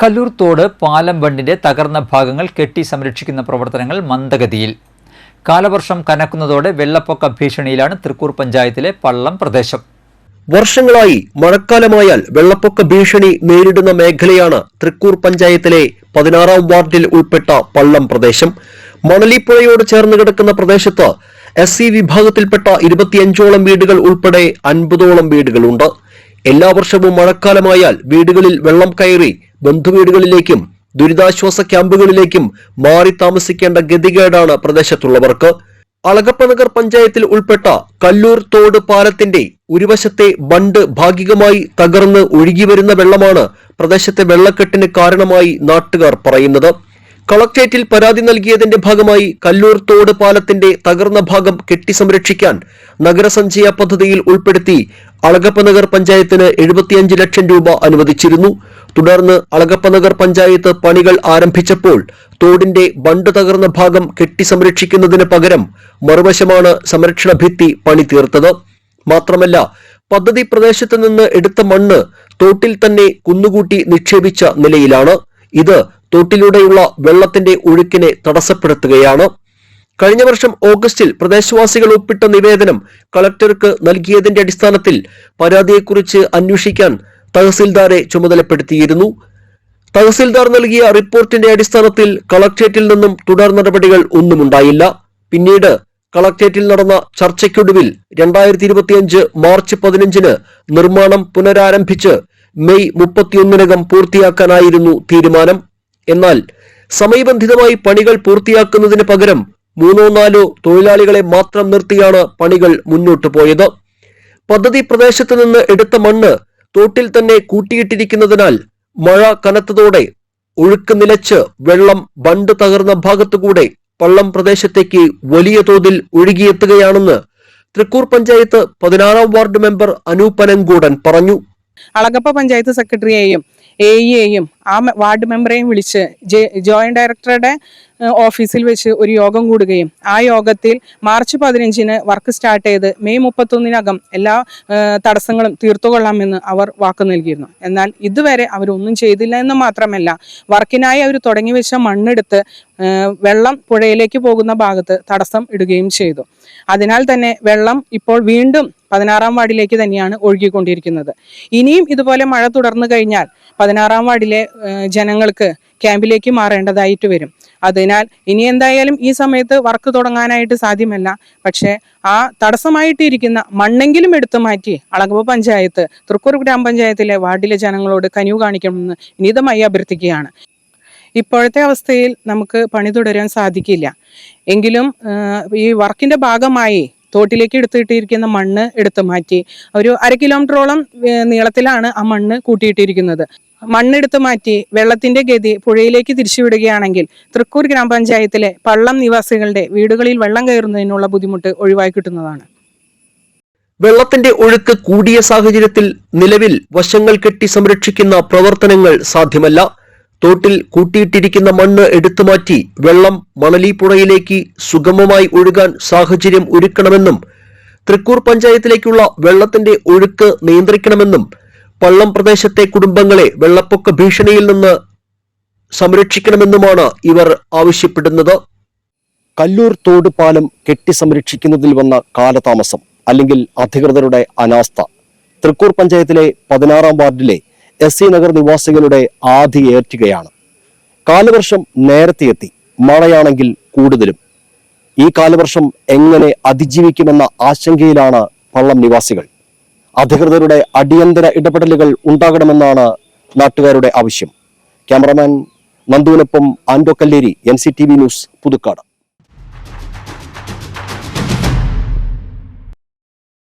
കല്ലൂർ തോട് പാലം ബണ്ടിന്റെ തകർന്ന ഭാഗങ്ങൾ കെട്ടി സംരക്ഷിക്കുന്ന പ്രവർത്തനങ്ങൾ മന്ദഗതിയിൽ. കാലവർഷം കനക്കുന്നതോടെ വെള്ളപ്പൊക്ക ഭീഷണിയിലാണ് തൃക്കൂർ പഞ്ചായത്തിലെ പള്ളം പ്രദേശം. വർഷങ്ങളായി മഴക്കാലമായാൽ വെള്ളപ്പൊക്ക ഭീഷണി നേരിടുന്ന മേഖലയാണ് തൃക്കൂർ പഞ്ചായത്തിലെ പതിനാറാം വാർഡിൽ ഉൾപ്പെട്ട പള്ളം പ്രദേശം. മണലിപ്പുഴയോട് ചേർന്ന് കിടക്കുന്ന പ്രദേശത്ത് എസ് സി വിഭാഗത്തിൽപ്പെട്ട ഇരുപത്തിയഞ്ചോളം വീടുകൾ ഉൾപ്പെടെ അൻപതോളം വീടുകളുണ്ട്. എല്ലാ വർഷവും മഴക്കാലമായാൽ വീടുകളിൽ വെള്ളം കയറി ബന്ധുവീടുകളിലേക്കും ദുരിതാശ്വാസ ക്യാമ്പുകളിലേക്കും മാറി താമസിക്കേണ്ട ഗതികേടാണ് പ്രദേശത്തുള്ളവർക്ക്. അളകപ്പനഗർ പഞ്ചായത്തിൽ ഉൾപ്പെട്ട കല്ലൂർ തോട് പാലത്തിന്റെ ഒരുവശത്തെ ബണ്ട് ഭാഗികമായി തകർന്ന് ഒഴുകിവരുന്ന വെള്ളമാണ് പ്രദേശത്തെ വെള്ളക്കെട്ടിന് കാരണമായി നാട്ടുകാർ പറയുന്നത്. കളക്ട്രേറ്റിൽ പരാതി നൽകിയതിന്റെ ഭാഗമായി കല്ലൂർ തോട് പാലത്തിന്റെ തകർന്ന ഭാഗം കെട്ടി സംരക്ഷിക്കാൻ നഗരസഞ്ചയ പദ്ധതിയിൽ ഉൾപ്പെടുത്തി അളഗപ്പനഗർ പഞ്ചായത്തിന് എഴുപത്തിയഞ്ച് ലക്ഷം രൂപ അനുവദിച്ചിരുന്നു. തുടർന്ന് അളഗപ്പനഗർ പഞ്ചായത്ത് പണികൾ ആരംഭിച്ചപ്പോൾ തോടിന്റെ ബണ്ട് തകർന്ന ഭാഗം കെട്ടി സംരക്ഷിക്കുന്നതിന് പകരം മറുവശമാണ് സംരക്ഷണ ഭിത്തി പണി തീർത്തത് മാത്രമല്ല പദ്ധതി പ്രദേശത്ത് നിന്ന് എടുത്ത മണ്ണ് തോട്ടിൽ തന്നെ കുന്നുകൂട്ടി നിക്ഷേപിച്ച നിലയിലാണ്. ഇത് തോട്ടിലൂടെയുള്ള വെള്ളത്തിന്റെ ഒഴുക്കിനെ തടസ്സപ്പെടുത്തുകയാണ്. കഴിഞ്ഞ വർഷം ഓഗസ്റ്റിൽ പ്രദേശവാസികൾ ഒപ്പിട്ട നിവേദനം കളക്ടർക്ക് നൽകിയതിന്റെ അടിസ്ഥാനത്തിൽ പരാതിയെക്കുറിച്ച് അന്വേഷിക്കാൻ തഹസിൽദാരെ ചുമതലപ്പെടുത്തിയിരുന്നു. തഹസിൽദാർ നൽകിയ റിപ്പോർട്ടിന്റെ അടിസ്ഥാനത്തിൽ കളക്ട്രേറ്റിൽ നിന്നും തുടർ നടപടികൾ ഒന്നുമുണ്ടായില്ല. പിന്നീട് കളക്ട്രേറ്റിൽ നടന്ന ചർച്ചയ്ക്കൊടുവിൽ രണ്ടായിരത്തി ഇരുപത്തിയഞ്ച് മാർച്ച് പതിനഞ്ചിന് നിർമ്മാണം പുനരാരംഭിച്ച് മെയ് മുപ്പത്തിയൊന്നിനകം പൂർത്തിയാക്കാനായിരുന്നു തീരുമാനം. എന്നാൽ സമയബന്ധിതമായി പണികൾ പൂർത്തിയാക്കുന്നതിന് പകരം മൂന്നോ നാലോ തൊഴിലാളികളെ മാത്രം നിർത്തിയാണ് പണികൾ മുന്നോട്ടു പോയത്. പദ്ധതി പ്രദേശത്ത് നിന്ന് എടുത്ത മണ്ണ് തോട്ടിൽ തന്നെ കൂട്ടിയിട്ടിരിക്കുന്നതിനാൽ മഴ കനത്തതോടെ ഒഴുക്ക് നിലച്ച് വെള്ളം ബണ്ട് തകർന്ന ഭാഗത്തുകൂടെ പള്ളം പ്രദേശത്തേക്ക് വലിയ തോതിൽ ഒഴുകിയെത്തുകയാണെന്ന് തൃക്കൂർ പഞ്ചായത്ത് പതിനാറാം വാർഡ് മെമ്പർ അനൂപനങ്കൂടൻ പറഞ്ഞു. അളകപ്പ പഞ്ചായത്ത് സെക്രട്ടറിയെയും എ ആ വാർഡ് മെമ്പറെയും വിളിച്ച് ജോയിന്റ് ഡയറക്ടറുടെ ഓഫീസിൽ വെച്ച് ഒരു യോഗം കൂടുകയും ആ യോഗത്തിൽ മാർച്ച് പതിനഞ്ചിന് വർക്ക് സ്റ്റാർട്ട് ചെയ്ത് മെയ് മുപ്പത്തൊന്നിനകം എല്ലാ തടസ്സങ്ങളും തീർത്തുകൊള്ളാമെന്ന് അവർ വാക്ക് നൽകിയിരുന്നു. എന്നാൽ ഇതുവരെ അവരൊന്നും ചെയ്തില്ല എന്ന് മാത്രമല്ല വർക്കിനായി അവർ തുടങ്ങി വെച്ച മണ്ണെടുത്ത് വെള്ളം പുഴയിലേക്ക് പോകുന്ന ഭാഗത്ത് തടസ്സം ഇടുകയും ചെയ്തു. അതിനാൽ തന്നെ വെള്ളം ഇപ്പോൾ വീണ്ടും പതിനാറാം വാർഡിലേക്ക് തന്നെയാണ് ഒഴുകിക്കൊണ്ടിരിക്കുന്നത്. ഇനിയും ഇതുപോലെ മഴ തുടർന്നു കഴിഞ്ഞാൽ പതിനാറാം വാർഡിലെ ജനങ്ങൾക്ക് ക്യാമ്പിലേക്ക് മാറേണ്ടതായിട്ട് വരും. അതിനാൽ ഇനി എന്തായാലും ഈ സമയത്ത് വർക്ക് തുടങ്ങാനായിട്ട് സാധ്യമല്ല. പക്ഷേ ആ തടസ്സമായിട്ടിരിക്കുന്ന മണ്ണെങ്കിലും എടുത്തു മാറ്റി അളകവ് പഞ്ചായത്ത് തൃക്കൂർ ഗ്രാമപഞ്ചായത്തിലെ വാർഡിലെ ജനങ്ങളോട് കനിവ് കാണിക്കണമെന്ന് വിനീതമായി അഭ്യർത്ഥിക്കുകയാണ്. ഇപ്പോഴത്തെ അവസ്ഥയിൽ നമുക്ക് പണി തുടരാൻ സാധിക്കില്ല. എങ്കിലും ഈ വർക്കിന്റെ ഭാഗമായി തോട്ടിലേക്ക് എടുത്തിട്ടിരിക്കുന്ന മണ്ണ് എടുത്തു മാറ്റി. ഒരു അര കിലോമീറ്ററോളം നീളത്തിലാണ് ആ മണ്ണ് കൂട്ടിയിട്ടിരിക്കുന്നത്. മണ്ണെടുത്ത് മാറ്റി വെള്ളത്തിന്റെ ഗതി പുഴയിലേക്ക് തിരിച്ചുവിടുകയാണെങ്കിൽ തൃക്കൂർ ഗ്രാമപഞ്ചായത്തിലെ പള്ളം നിവാസികളുടെ വീടുകളിൽ വെള്ളം കയറുന്നതിനുള്ള ബുദ്ധിമുട്ട് ഒഴിവാക്കി കിട്ടുന്നതാണ്. വെള്ളത്തിന്റെ ഒഴുക്ക് കൂടിയ സാഹചര്യത്തിൽ നിലവിൽ വശങ്ങൾ കെട്ടി സംരക്ഷിക്കുന്ന പ്രവർത്തനങ്ങൾ സാധ്യമല്ല. തോട്ടിൽ കൂട്ടിയിട്ടിരിക്കുന്ന മണ്ണ് എടുത്തുമാറ്റി വെള്ളം മണലിപ്പുഴയിലേക്ക് സുഗമമായി ഒഴുകാൻ സാഹചര്യം ഒരുക്കണമെന്നും തൃക്കൂർ പഞ്ചായത്തിലേക്കുള്ള വെള്ളത്തിന്റെ ഒഴുക്ക് നിയന്ത്രിക്കണമെന്നും പള്ളം പ്രദേശത്തെ കുടുംബങ്ങളെ വെള്ളപ്പൊക്ക ഭീഷണിയിൽ നിന്ന് സംരക്ഷിക്കണമെന്നുമാണ് ഇവർ ആവശ്യപ്പെടുന്നത്. കല്ലൂർ തോട് പാലം കെട്ടി സംരക്ഷിക്കുന്നതിൽ വന്ന കാലതാമസം അല്ലെങ്കിൽ അധികൃതരുടെ അനാസ്ഥ. തൃക്കൂർ പഞ്ചായത്തിലെ പതിനാറാം വാർഡിലെ എസ് നഗർ നിവാസികളുടെ ആധി ഏറ്റുകയാണ് കാലവർഷം നേരത്തെ എത്തി മഴയാണെങ്കിൽ കൂടുതലും. ഈ കാലവർഷം എങ്ങനെ അതിജീവിക്കുമെന്ന ആശങ്കയിലാണ് പള്ളം നിവാസികൾ. അധികൃതരുടെ അടിയന്തര ഇടപെടലുകൾ ഉണ്ടാകണമെന്നാണ് നാട്ടുകാരുടെ ആവശ്യം. ക്യാമറമാൻ നന്ദുവിനൊപ്പം ആൻഡോ കല്ലേരി എൻ ന്യൂസ് പുതുക്കാട്.